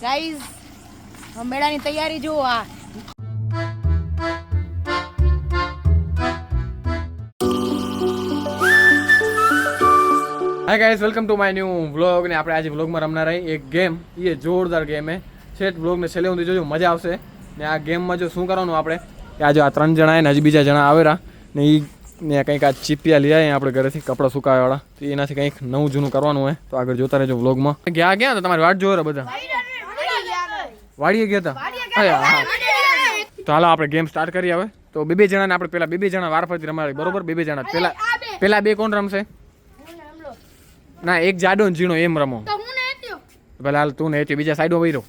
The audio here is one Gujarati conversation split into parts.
ગાઈઝ મેળાની તૈયારી જુઓ આ. Hi guys welcome to my new vlog ને આપણે આજે વ્લોગમાં રમનાર એક ગેમ એ જોરદાર ગેમ હે. છેટ વ્લોગને છેલ્લે હું જોજો મજા આવશે. ને આ ગેમમાં જો શું કરવાનું આપણે? કે આજે આ ત્રણ જણા ને હજી બીજા જણા આવેલા. ને એ ને કંઈક આ ચીપિયા લઈ આવ્યા આપણે ઘરેથી કપડાં સુકાવાવાળા. તો એનાથી કંઈક નવું જૂનું કરવાનું હોય તો આગળ જોતા રહેજો વ્લોગમાં ગયા ગયા તમારી વાટ જોયો રે બધા? વાડીએ ગયા હતા? હા. તો હાલો આપણે ગેમ સ્ટાર્ટ કરીએ હવે. તો બે બે જણાને આપણે પેલા બે બે જણા વાર ફરતી રમાડી બરોબર? બે બે જણા. પેલા પેલા બે કોણ રમશે? ના એક જાડો ને ઝીણો એમ રમો. ભલે હાલ તું ને એથી બીજા સાઈડમાં બૈરો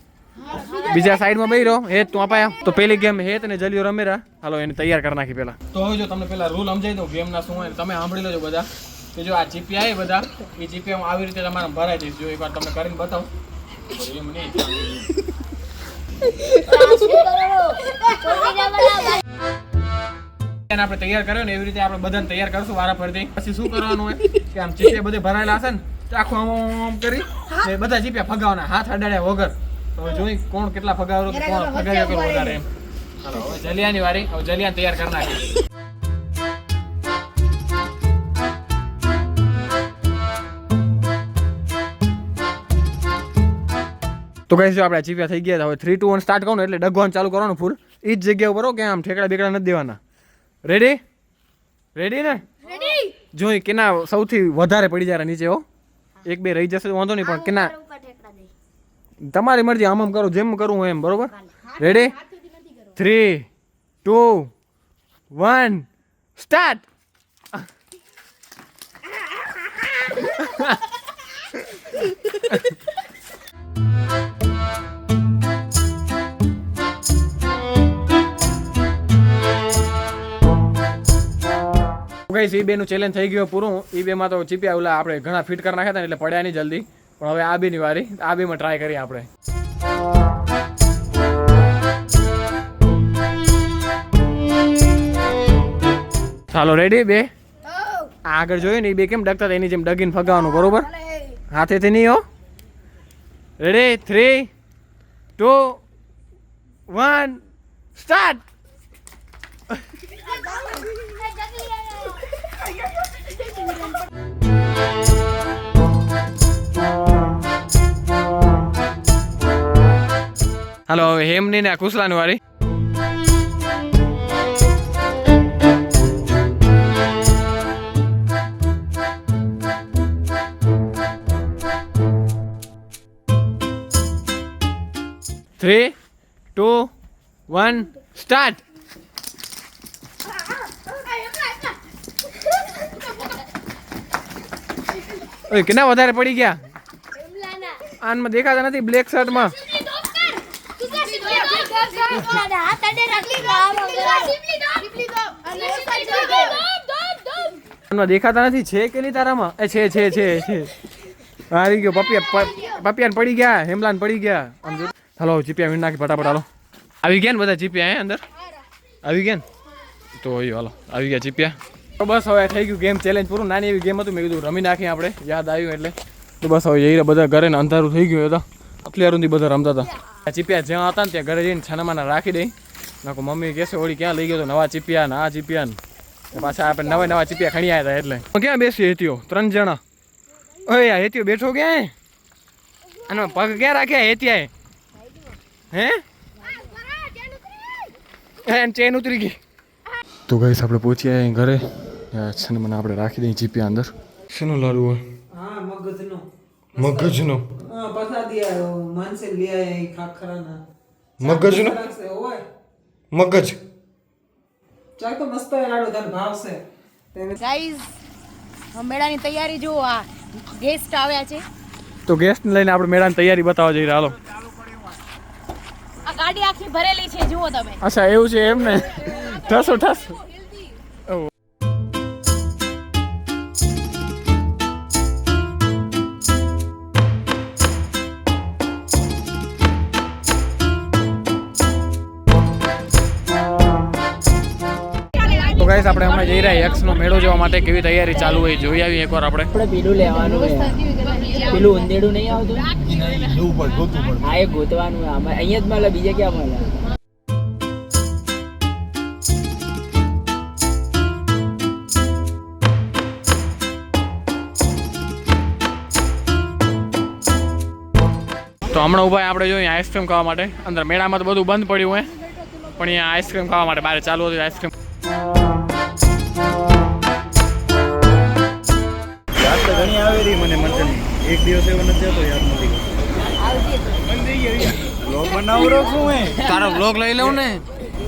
બીજા સાઈડમાં બૈરો હેત તું અપાયા તો પેલી ગેમ હેત અને જલિયો રમેરા હાલો એને તૈયાર કરી નાખી પેલા. તો હવે જો તમને પેલા રૂલ સમજાઈ દઉં ગેમના શું હોય તમે સાંભળી લેજો બધા. કે જો આ જીપી એ બધા એ જીપી આવી રીતે તમારે ભરાઈ દઈશ. જો એકવાર તમને કરીને બતાવું. એમ નહીં આપણે તૈયાર કર્યો ને એવી રીતે આપણે બધાને તૈયાર કરશું વારા ફરતી પછી શું કરવાનું હોય? કે આમ ચીપે બધે ભરાયેલા હશે ને તો આખું આમ આમ કરી બધા ચીપ્યા ફગાવના હાથ અડાડ્યા વગર. તો જોઈ કોણ કેટલા ફગાવ્યો કોણ ફગાવ્યો વધારે એમ. હાલો હવે જલિયાની વારી હવે જલિયાન તૈયાર કરી નાખી તો કહીશ જો આપણે ચીપિયા થઈ ગયા હવે થ્રી ટુ વન સ્ટાર્ટ કરો ને એટલે ડગવાનું ચાલુ કરવાનું ફૂલ એ જ જગ્યા ઉપર કે આમ ઠેકડા બેકડા નથી દેવાના. રેડી રેડી ને? જોઈ કેના સૌથી વધારે પડી જાય નીચે હો. એક બે રહી જશે વાંધો નહીં પણ કેના તમારી મરજી આમ આમ કરું જેમ કરું હું એમ બરોબર? Ready three two one start guys એ બેનું ચેલેન્જ થઈ ગયું પૂરું. એ બેમાં તો ચીપ્યા ઓલા આપણે ઘણા ફિટ કરી નાખ્યા હતા એટલે પડ્યા નહીં જલ્દી. પણ હવે આ બેની વારી આ બેમાં ટ્રાય કરીએ આપણે. ચાલો રેડી બે? આગળ જોયું ને એ બે કેમ ડગતા એની જેમ ડગીને ફગાવાનું બરોબર? હાથેથી નહીં હો. Ready three two one start હાલો હવે હેમની ને કુસલાની વારી થ્રી ટુ વન સ્ટાર્ટ ઓય કેટલા વધારે પડી ગયા? આનમાં દેખાતા નથી બ્લેક શર્ટમાં દેખાતા નથી? છે કે નહીં તારામાં? એ છે છે છે છે. આવી ગયો પપિયા પપિયાન પડી ગયા, હેમલાન પડી ગયા. આમ હાલો ચીપિયા વીણ નાખી ફટાફટ, હાલો. આવી ગયા ને બધા ચીપિયા હે, અંદર? આવી ગયા ને? તો હાલો, આવી ગયા ચીપિયા બસ હવે થઈ ગયું ગેમ ચેલેન્જ પૂરું. નાની એવી ગેમ હતું, મેં કીધું રમી નાખી આપણે. યાદ આવ્યું એટલે. તો બસ હવે જઈને બધા ઘરે અંધારું થઈ ગયું હતા અત્યાર સુધી બધા રમતા હતા. ચીપિયા જ્યાં હતા ને ત્યાં ઘરે જઈને છાનામાના રાખી દઈ. નાખો મમ્મી કહેશે ઓળી ક્યાં લઈ ગયો તો? નવા ચીપિયા ને આ ચીપિયા ને પાછા આપણે નવા નવા ચીપિયા ખણી આવ્યા હતા એટલે. ક્યાં બેસી હેતીઓ ત્રણ જણા. ઓય આ હેતીઓ બેઠો ક્યાં અને પગ ક્યાં રાખ્યા હેતિયા હે? એન ચેન ઉતરી ગઈ. તો ગઈસ આપણે પહોંચી આવ્યા ઘરે. છે ને મને આપણે રાખી દઈએ ચીપિયા અંદર. શેનું લાડુ હોય? મગજનો. મગજનો. હા પ્રસાદી માનસે લઈ આયા ખાખરાના. મગજનો રાખશે, મગજ? ચાલ તો મસ્ત લાડુ તને ભાવશે ગાઈઝ મેળાની તૈયારી જુઓ આ ગેસ્ટ આવ્યા છે. તો ગેસ્ટ લઈને આપણે મેળાની તૈયારી બતાવવા જઈ રહ્યા હાલો. આ ગાડી આખી ભરેલી છે જુઓ તમે. અચ્છા એવું છે એમ ને? ઠસો ઠસ. ગાઈસ આપણે હમણાં જઈ રહ્યા યક્ષનો મેળો જોવા માટે કેવી તૈયારી ચાલુ હોય જોઈ આવી એકવાર આપણે. આપણે પેલું લેવાનું પેલું ઉંદેડું નહીં આવતું? હા એ ગોતવાનું છે. અહીંયા જ મળે બીજે ક્યાં મળે? તો હમણાં ઊભા આપણે જોઈએ આઈસ્ક્રીમ ખાવા માટે. અંદર મેળામાં તો બધું બંધ પડ્યું હોય. પણ અહીંયા આઈસ્ક્રીમ ખાવા માટે બહાર ચાલુ હતું આઈસ્ક્રીમ ઘણી આવેલી મને મંથનની એક દિવસ એવો નથી હતો યાદ નથી બ્લોગ બનાવું રહું છું તારો બ્લોગ લઈ લઉં ને?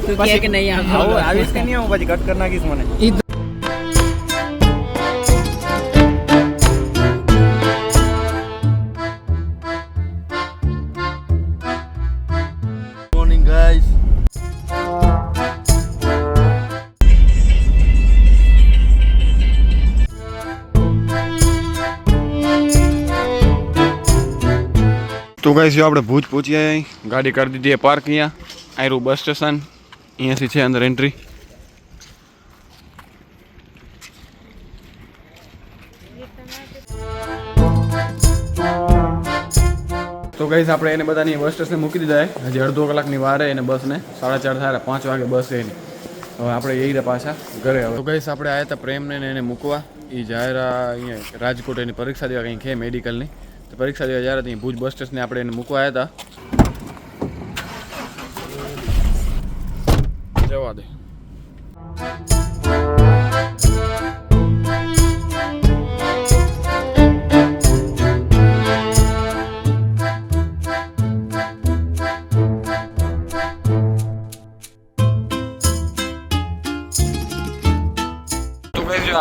તું કે કે નહીં આવું? આવીશ કે નહીં આવું? પછી કટ કરી નાખીશ મને. તો ગાઈસ જો આપણે ભુજ પહોંચી અહીં. ગાડી કરી દીધી પાર્ક અહીંયા. આયરું બસ સ્ટેશન અહીંયાથી છે અંદર એન્ટ્રી તો ગાઈસ આપણે એને બધાની બસ સ્ટેશને મૂકી દીધા હજી અડધો કલાકની વારે એને બસને સાડા ચાર સાડા પાંચ વાગે બસ એની. હવે આપણે એ રહ્યા પાછા ઘરે હવે તો ગાઈસ આપણે આવ્યા હતા પ્રેમને એને મૂકવા. એ જાહેરા અહીંયા રાજકોટ એની પરીક્ષા દેવા કંઈક છે મેડિકલની તો પરીક્ષા દેવા જ્યારે ત્યાં ભુજ બસ સ્ટેશને આપણે એને મૂકવા આવ્યા હતા. જવા દે.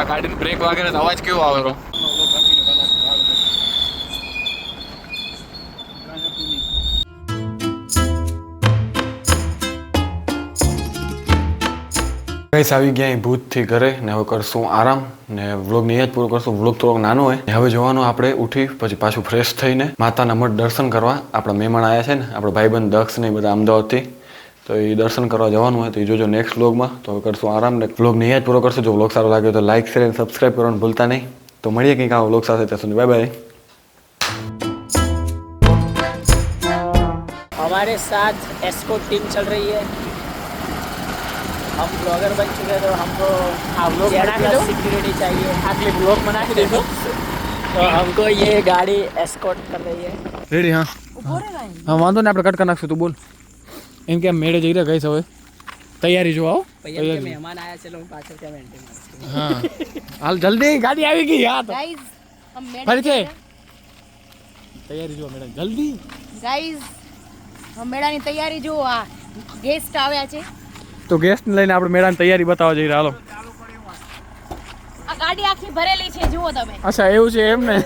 ગાડીની બ્રેક વાગે ને અવાજ કેવો આવે ગઈસ આવી ગયા અહીં ભૂતથી ઘરે ને હવે કરશું આરામ ને વ્લોગને અહીંયા જ પૂરો કરશું વ્લોગ થોડોક નાનો હોય ને હવે જોવાનું આપણે ઉઠી પછી પાછું ફ્રેશ થઈને માતાના મઠ દર્શન કરવા આપણા મહેમાન આવ્યા છે ને આપણો ભાઈબંધ દક્ષ ને એ બધા અમદાવાદથી તો એ દર્શન કરવા જવાનું હોય તો એ જોજો નેક્સ્ટ વ્લોગમાં તો હવે કરશું આરામ ને વ્લોગને અહીંયા જ પૂરો કરશું જો વ્લોગ સારો લાગ્યો તો લાઈક શેર અને સબસ્ક્રાઈબ કરવાનું ભૂલતા નહીં તો મળીએ કંઈક આવા વ્લોગ સાથે ત્યાં સુધી બાય બાય हमारे साथ एस्कोट टीम चल रही है हम ब्लॉगर बन चुके हैं तो हमको आप लोग बना के दो। सिक्योरिटी चाहिए। अगले ब्लॉग बना के देखो। તો हमको ये गाड़ी एस्कॉर्ट कर रही है। રેડી હા હા વાંધો ને આપણે કટ કરી નાખશું તું બોલ એમ કે મેળે જઈ રહ્યા ગઈ હવે તૈયારી જો આવો મહેમાન આયા છે હું પાછળ કે મેન્ટેન હા હાલ જલ્દી ગાડી આવી ગઈ યાર ગાઈઝ હમ મેળે ફરી છે તૈયારી જો મેડમ જલ્દી ગાઈઝ હમ મેળાની તૈયારી જો આ ગેસ્ટ આવ્યા છે તો ગેસ્ટ લઈને આપણે મેળાની તૈયારી બતાવવા જઈ રહ્યા. હાલો. ગાડી આખી ભરેલી છે જુઓ તમે. અચ્છા એવું છે એમ ને?